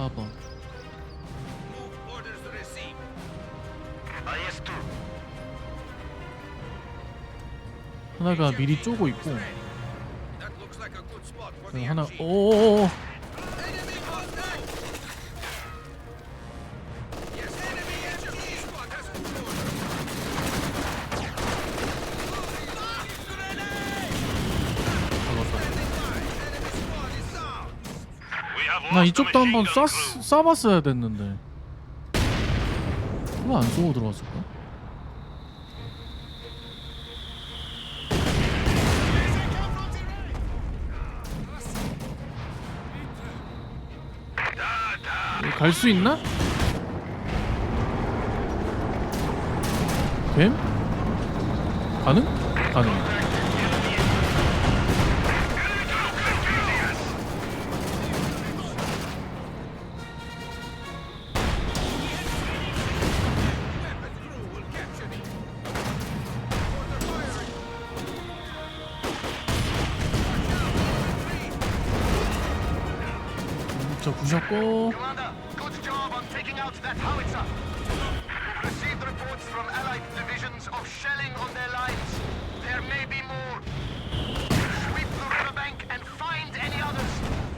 4번 Move orders received. IS-2 하나가 미리 쪼고 있고 하나. 오오오 Lost 이쪽도 한번 쏴. 쏴봤어야 됐는데 왜 안 쏘고 들어갔을까? 갈 수 있나? 됨? 가능? 가능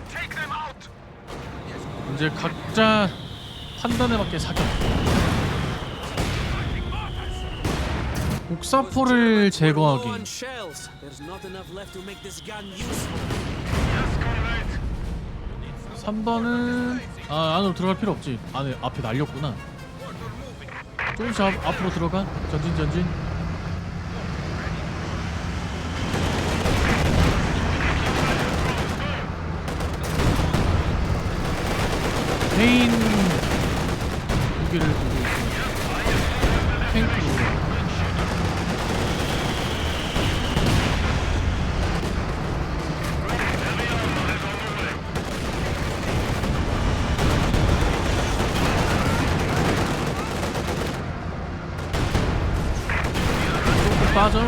Take them out. 이제 각자 판단에 맞게 사격. 옥사포를 제거하기. 3번은 아 안으로 들어갈 필요 없지. 안에 앞에 날렸구나. 조금씩 앞, 앞으로 들어가. 전진 전진. 메인 무기를 두고 있어. 탱크로. 조금 빠져.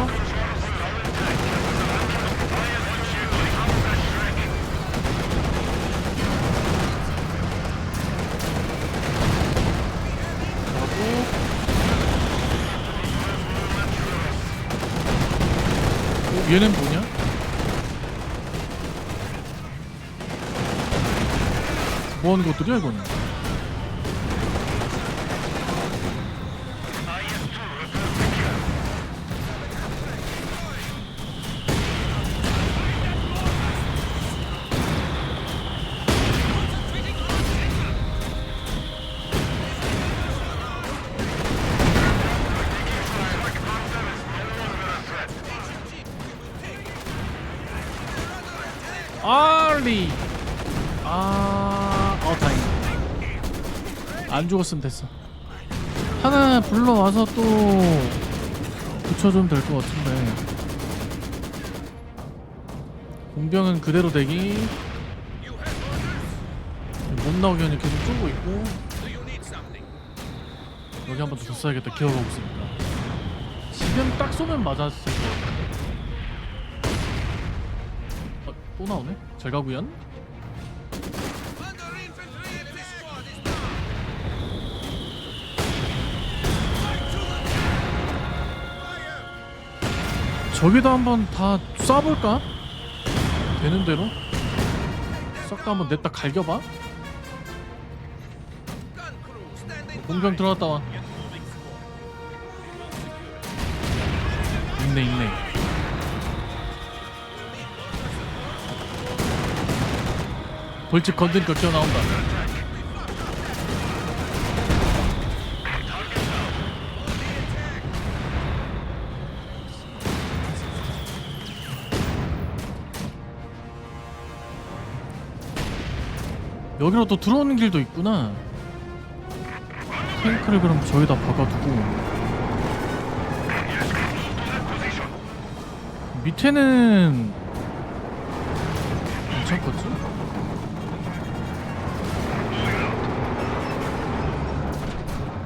하고. 어, 얘는 뭐냐? 뭐 하는 것들이야 이거는? 안 죽었으면 됐어. 하나 불러와서 또 붙여주면 될 것 같은데. 공병은 그대로 대기. 못 나오게 하니 계속 쫄고 있고. 여기 한번더 써야겠다. 기어가고 있으니까. 지금 딱 쏘면 맞았을 것 같아. 어, 또 나오네? 잘 가구연? 저기도 한번 다 쏴볼까? 되는 대로? 싹 다 한번 냈다 갈겨봐? 공병. 들어갔다 와 있네 있네 벌칙 건드니까 기어 나온다 여기로 또 들어오는 길도 있구나. 탱크를 그럼 저기다 박아두고. 밑에는 괜찮겠지?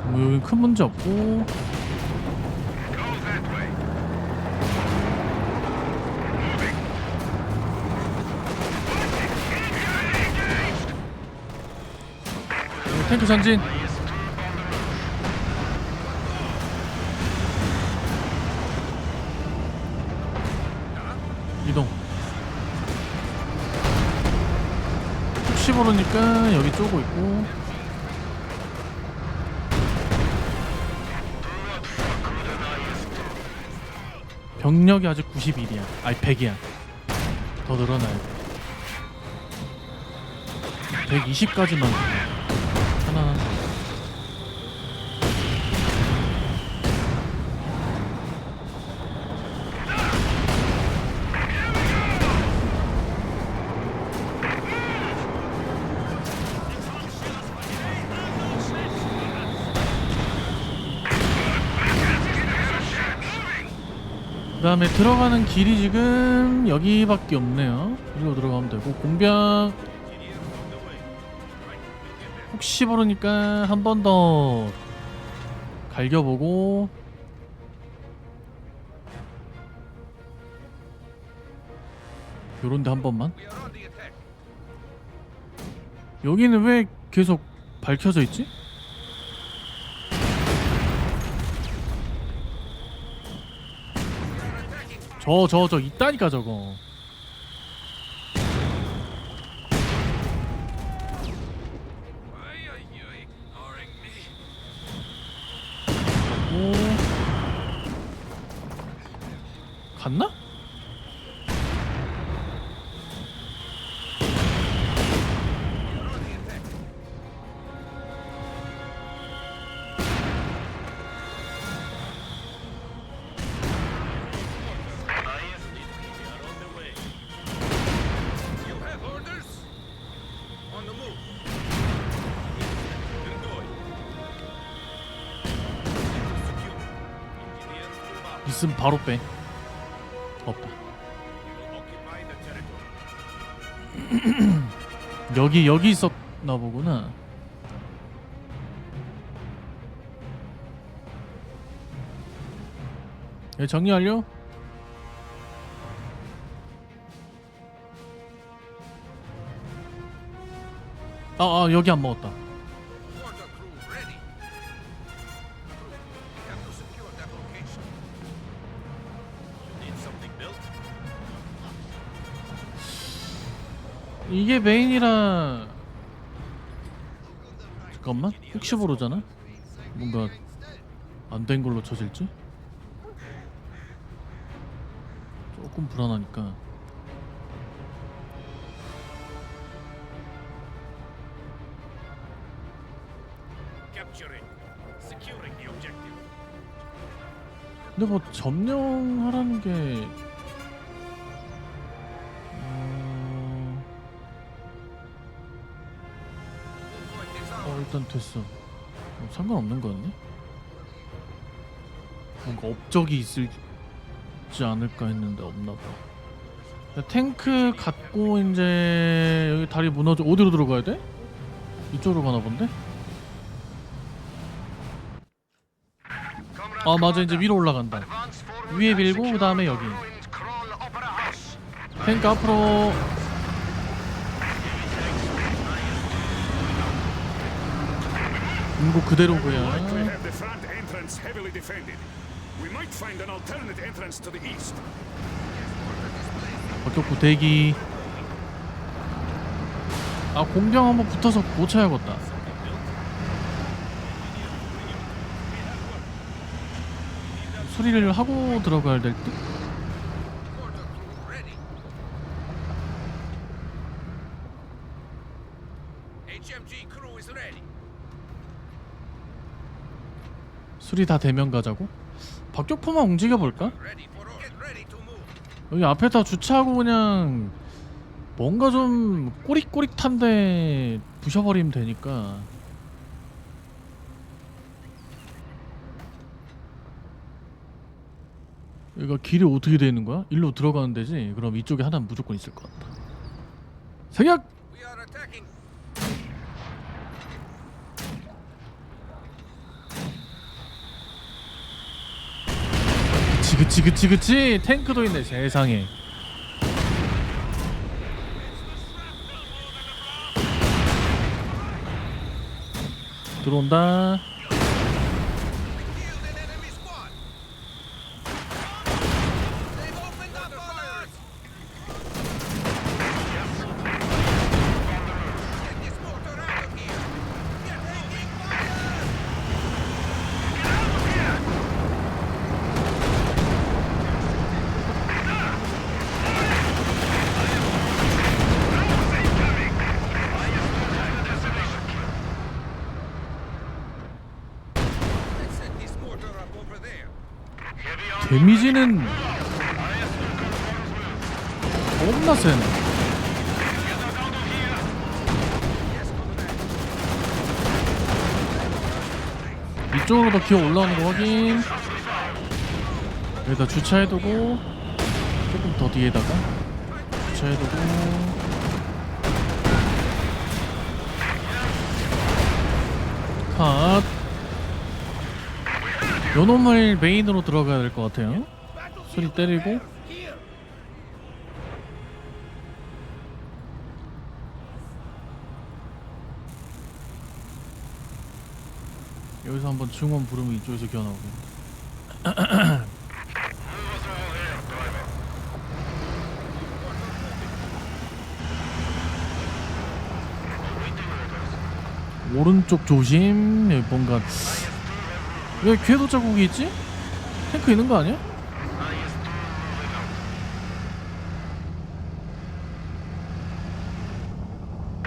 뭐 여기 큰 문제 없고 탱크 전진. 이동. 혹시 모르니까 여기 쪼고 있고. 병력이 아직 91이야. 아니 100이야. 더 늘어나야 돼. 120까지만 다음에 들어가는 길이 지금 여기밖에 없네요 여기로 들어가면 되고 공병 혹시 모르니까 한 번 더 갈겨보고 요런데 한 번만. 여기는 왜 계속 밝혀져 있지? 저 저 저 있다니까 저거 갔나? 있으면 바로 빼 없다. 여기 여기 있었나 보구나. 예, 정리 완료. 아, 아 여기 안 먹었다. 이게 메인이라 잠깐만 혹시 모르잖아. 뭔가 안 된 걸로 쳐질지? 조금 불안하니까. 근데 뭐 점령하라는 게 일단 됐어. 뭐 상관없는 거였네. 뭔가 업적이 있을지 않을까 했는데 없나 봐. 야, 탱크 갖고 이제 여기 다리 무너져 어디로 들어가야 돼? 이쪽으로 가나 본데? 아 맞아 이제 위로 올라간다. 위에 밀고 그 다음에 the 여기. 탱크 앞으로 인구 그대로고요. likely have the front entrance heavily defended. We might find an alternate entrance to the east. 박격구 대기. 아 공병 한번 붙어서 고쳐야겠다. 수리를 하고 들어가야 될 듯. 수리 다 되면 가자고. 박격포만 움직여 볼까? Ready for all. Get ready to move. 여기 앞에다 주차하고 그냥 뭔가 좀 꼬릭꼬릭한데 부셔버리면 되니까. 여기가 길이 어떻게 되는 거야? 일로 들어가는 데지? 그럼 이쪽에 하나 무조건 있을 것 같다. 생약! 그치 그치 그치 탱크도 있네 세상에 들어온다. 데미지는 겁나 센. 이쪽으로 더 기어 올라오는 거 확인. 여기다 주차해두고 조금 더 뒤에다가 주차해두고. 컷. 요 놈을 메인으로 들어가야 될 것 같아요. 소리 때리고. 여기서 한번 증원 부르면 이쪽에서 기어 나오고. 오른쪽 조심. 여기 뭔가 왜 궤도 자국이 있지? 탱크 있는 거 아니야?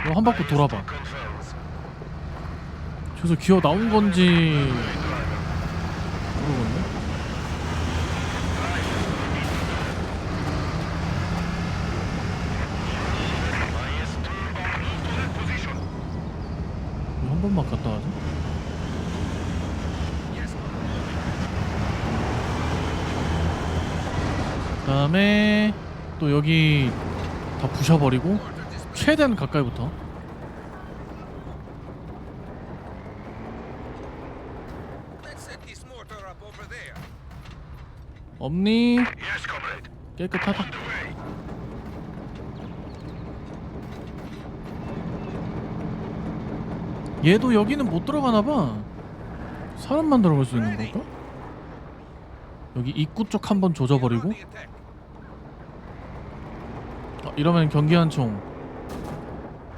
이거 한 바퀴 돌아봐. 저기서 기어 나온 건지 모르겠네. 한 번만 갔다 와자. 그 다음에 또 여기 다 부셔버리고 최대한 가까이부터. 없니? 깨끗하다. 얘도 여기는 못 들어가나 봐. 사람만 들어갈 수 있는 걸까? 여기 입구 쪽 한번 조져버리고 이러면 경기 한 총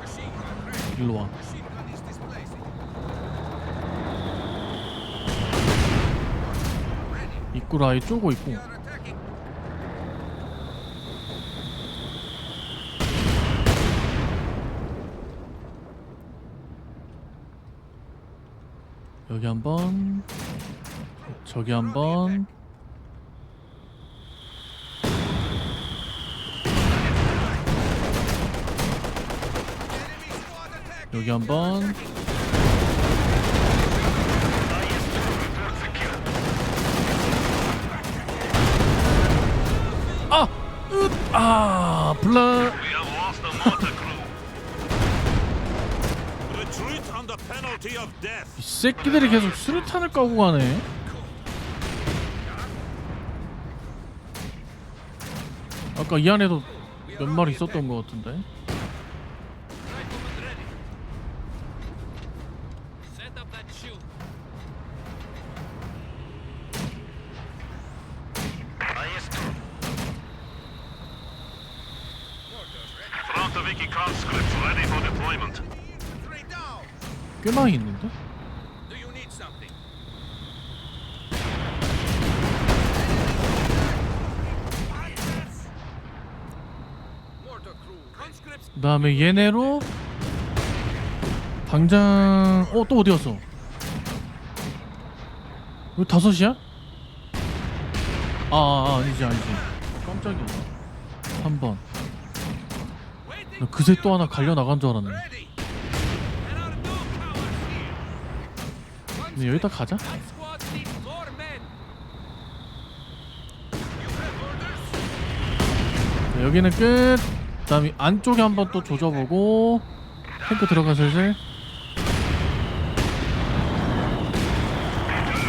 Machine gun ready. 일로 와. Machine gun is displacing. 입구 라이 쪼고 있고. 여기 한번 저기 한번 여기 한번 아! 으, 아! 블라. 이 새끼들이 계속 수류탄을 까고 가네. 아까 이 안에도 몇 마리 있었던 것 같은데. 꽤 많이 있는데? Conscripts. 그다음에 얘네로 당장 어 또 어디 갔어? 이거 다섯이야? 아, 아, 아 아니지 아니지 깜짝이야 3번 Waiting. 나 그새 또 하나 갈려 나간 줄 알았네 근데 여기다 가자. 네, 여기는 끝 그다음에 안쪽에 한번 또 조져보고 탱크 들어가 슬슬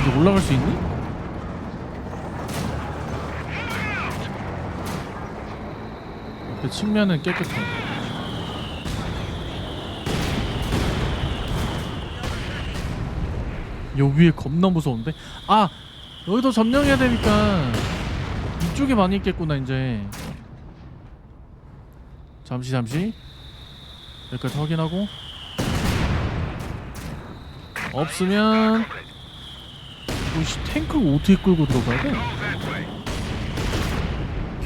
이제 올라갈 수 있니? 옆에 측면은 깨끗해 여 위에 겁나 무서운데? 아 여기도 점령해야 되니까 이쪽에 많이 있겠구나 이제 잠시 잠시 여기까지 확인하고 없으면 오씨 탱크를 어떻게 끌고 들어가야 돼?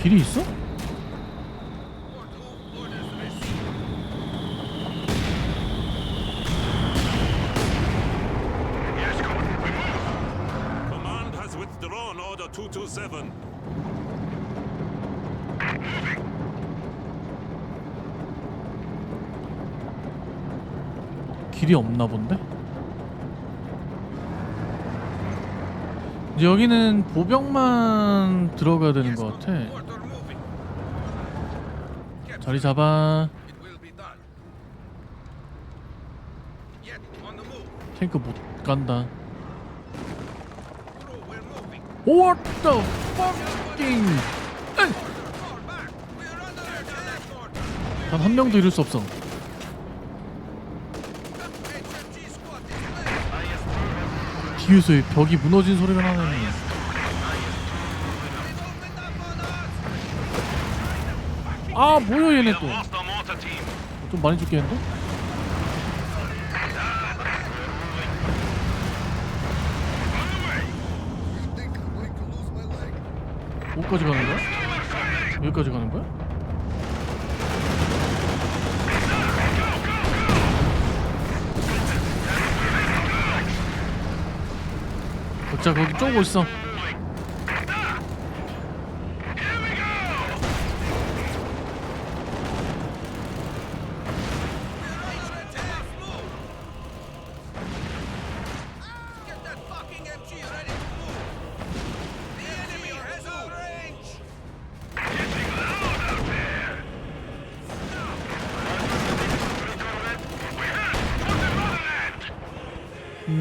길이 있어? 길이 없나 본데? 이제 여기는 보병만 들어가야 되는 것 같아. 자리 잡아. 탱크 못 간다. What the fucking? Fall back. We're under attack. Mortar. 단한 명도 잃을 수 없어. 뒤에서 이 벽이 무너진 소리가 나네. 아 뭐야 얘네 또. 좀 많이 죽겠는데? 어디까지 가는 거야? 여기까지 가는 거야? 자 거기 쪼고 있어.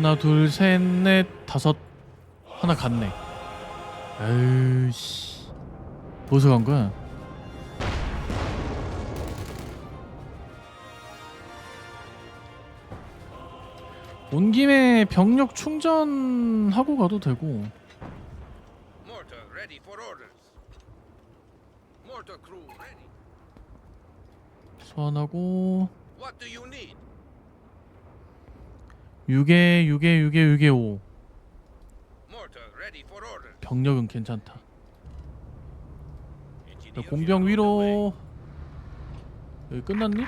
하나 둘 셋 넷 다섯 하나 갔네 에이씨 어디서 간 거야? 온 김에 병력 충전하고 가도 되고. 소환하고 What do you need? 6에 6에 6에 6에 5 병력은 괜찮다 자, 공병. 위로 여기 끝났니?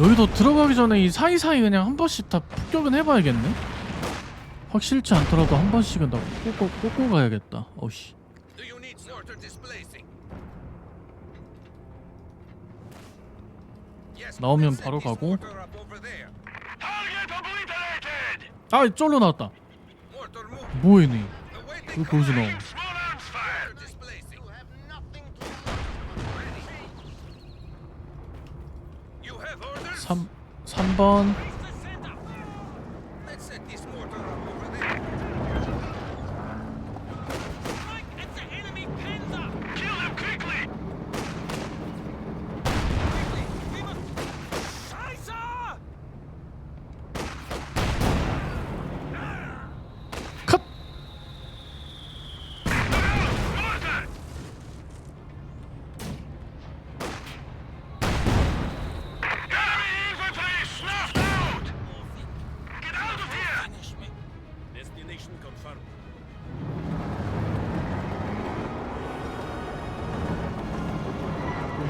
여기도 들어가기 전에 이 사이사이 그냥 한 번씩 다 폭격은 해봐야겠네 확실치 않더라도 한 번씩은 다 꽂고, 꽂고 가야겠다 어씨 나오면 바로 가고. 아 쫄로 나왔다 Mortar move. 뭐해 니 Awaiting 왜 거기서 나와 Small arms fired!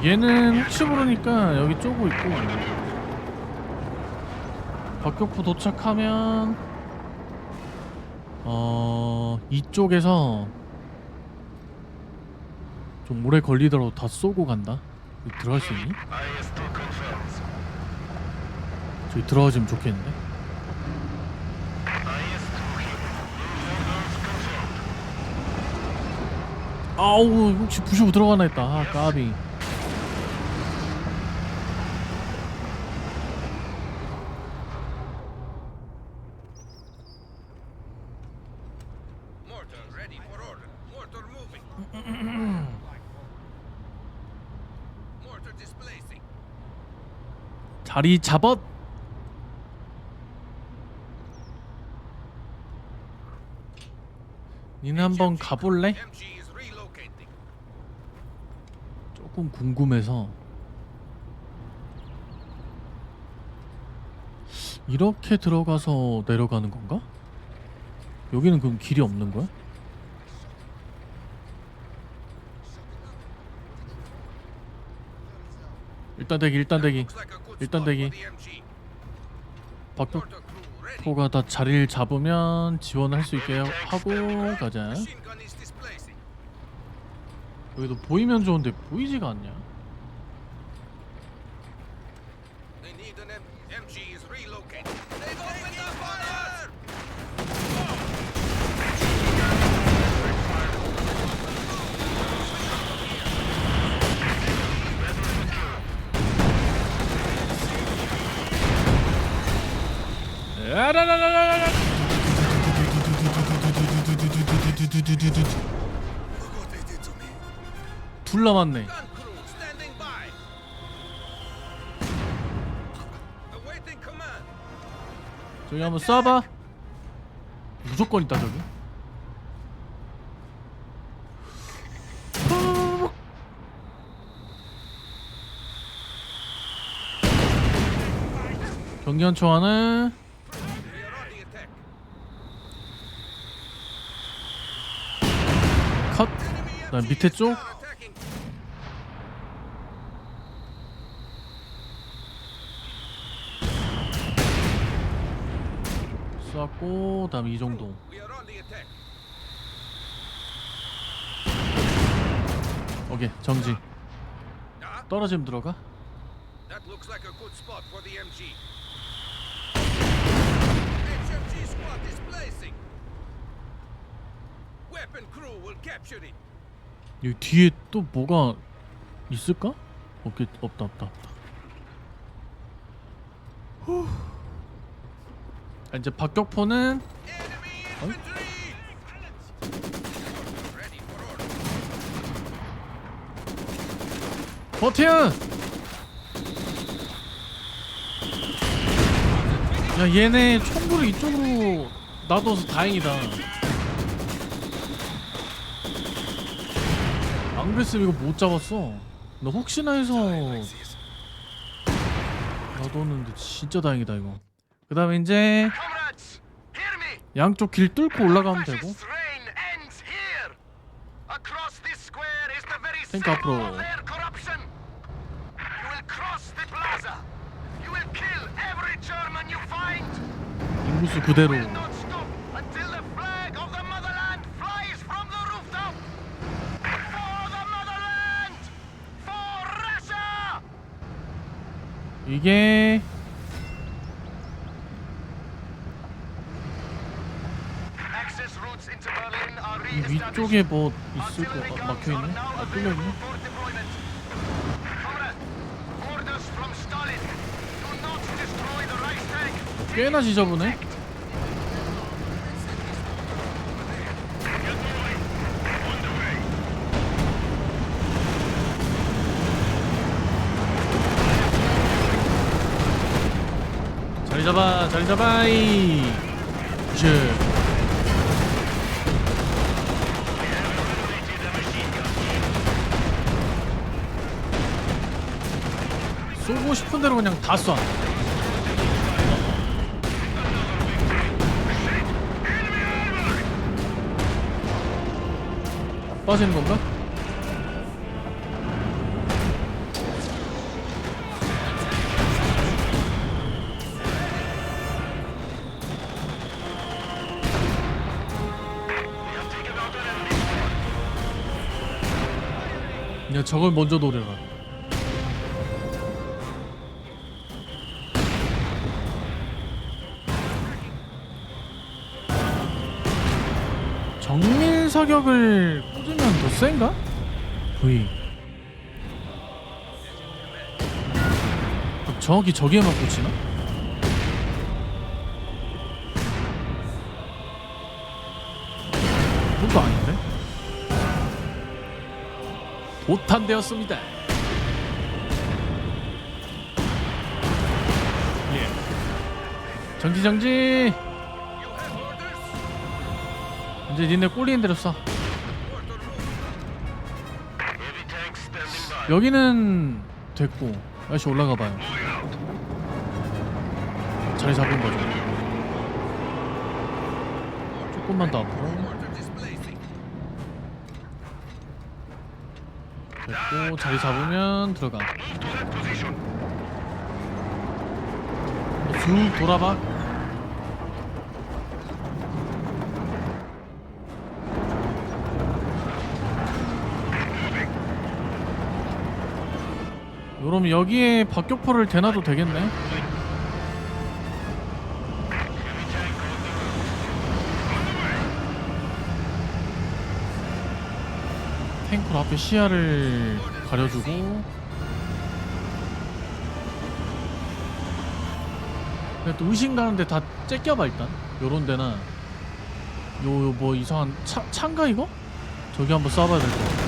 얘는 혹시 모르니까 여기 쪼고 있고 박격포 도착하면 어 이쪽에서 좀 오래 걸리더라도 다 쏘고 간다 들어갈 수 있니? IS2 confirms. 저기 들어가시면 좋겠는데 IS2 here. Orders confirmed. 아우 혹시 부시고 들어가나 했다 아 까비 자리 잡았. 니네 한번 가볼래? 조금 궁금해서 이렇게 들어가서 내려가는 건가? 여기는 그럼 길이 없는 거야? 일단 대기 일단 대기 일단 대기. 박격포가. 다 자리를 잡으면 지원할 수 있게 하고 가자. 여기도 보이면 좋은데 보이지가 않냐 남았네. 저기 한번 쏴봐. 무조건 있다 저기. the attack. 컷. 그다음 밑에 쪽 쐈고 그다음 이 정도. 오케이 정지. Ah, 떨어지면 들어가. that looks like a good spot for the MG. HMG squad displacing. Weapon crew will capture it. 여기 뒤에 또 뭐가 있을까? 없겠 없다 없다 없다. 후. 아, 이제 박격포는 order. 버텨! 야 얘네 총구를 이쪽으로 놔둬서 다행이다 안 그랬으면 이거 못 잡았어 나 혹시나 해서 놔뒀는데 진짜 다행이다 이거 그 다음에 이제. 양쪽 길 뚫고 올라가면 되고 탱크 앞으로. cross the plaza. 위쪽에 뭐 있을 거 아, are 막혀있네? 아 뚫려있네? 꽤나 지저분해 자리 잡아 자리 잡아이 쉐 쏘고 싶은 대로 그냥 다 쏴. 빠지는 건가? 야 저걸 먼저 노려라 사격을 꽂으면 더 센가? V 어, 저기 저기에만 꽂히나? 그거 아닌데? 보탄되었습니다 정지 정지 orders? 이제 니네 꼴리는 대로 by. 여기는 됐고 다시 올라가 봐요 자리 잡은 거죠 조금만 더 앞으로. 됐고 자리 잡으면 들어가. 쭉 돌아봐 그럼 여기에 박격포를 대놔도 되겠네. 탱크로 앞에 시야를 가려주고. 또 의심 가는데 다 째껴봐 일단. 요런 데나. 요 뭐 이상한 차, 차인가 이거? 저기 한번 쏴봐야 될 것 같아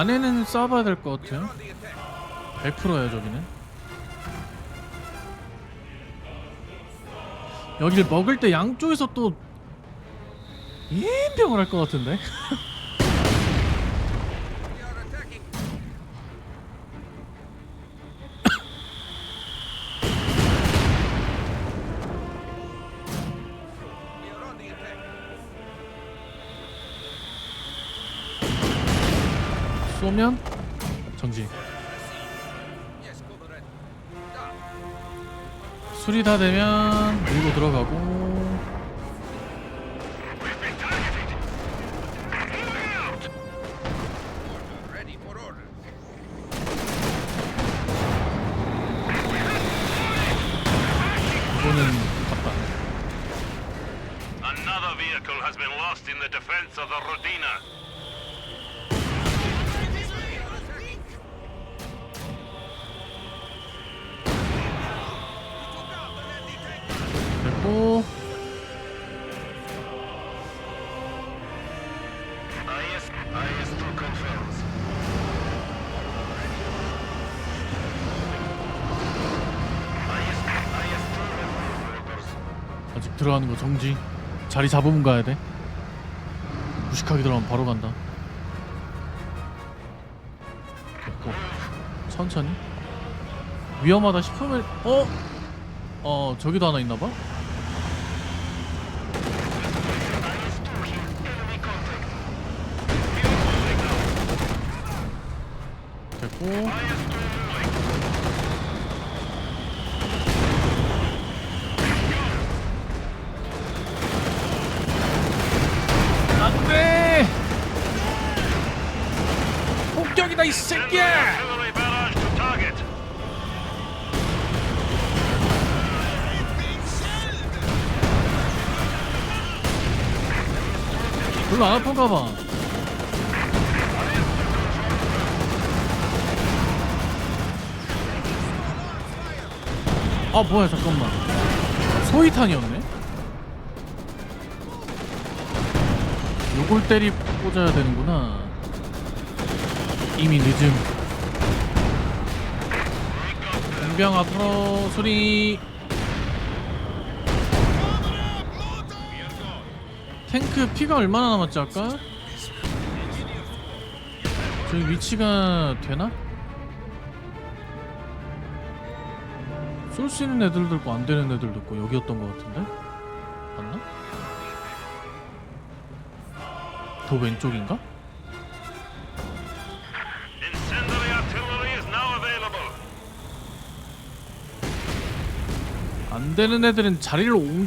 안에는 쏴봐야 될 것 같아요 on the attack. 100%야 저기는 여기를 먹을 때 양쪽에서 또 인병을 할 것 같은데 쏘면. Down. 술이 다 되면 밀고 들어가고 들어가는 거 정지. 자리 잡으면 가야 돼. 무식하게 들어가면 바로 간다. 됐고. 천천히. 위험하다 싶으면 어? 어 저기도 하나 있나봐 안 아픈가 봐. 아 뭐야 잠깐만. 소위탄이었네? 요걸 때리 꽂아야 되는구나. 이미 늦음. 공병 앞으로 소리 탱크 피가 얼마나 남았지 아까? 저기 위치가 되나? 쏠 수 있는 애들도 있고 안 되는 애들도 있고 여기였던 것 같은데? 맞나? 더 왼쪽인가? 안 되는 애들은 자리를 옮기